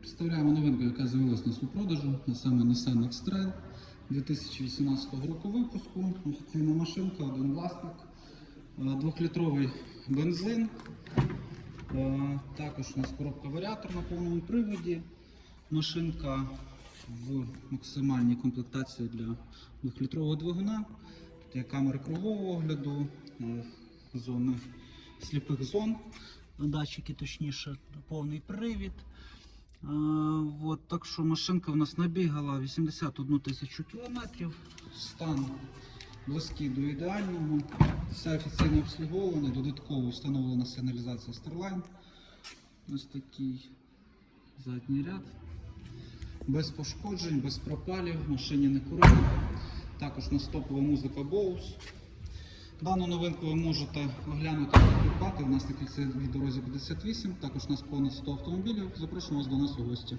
Представляємо новинку, яка з'явилася у нас у продажу, а саме Nissan X-Trail 2018 року випуску. Офіційна машинка, один власник, Е, двохлітровий бензин. Е, Також у нас коробка варіатор на повному приводі. Машинка в максимальній комплектації для двохлітрового двигуна. Тут є камери кругового огляду, е, зони сліпих зон, датчики точніше, повний привід. От, так що машинка в нас набігала 81 тисячу кілометрів. Стан близький до ідеального. Все офіційне обслуговування, додатково встановлена сигналізація Starline. Ось такий задній ряд. Без пошкоджень, без пропалів, машині не курили. Також у нас топова музика Bose. Дану новинку ви можете оглянути та придбати. У нас на кільці від дорозі 58. Також у нас понад 100 автомобілів. Запрошуємо вас до нас у гості.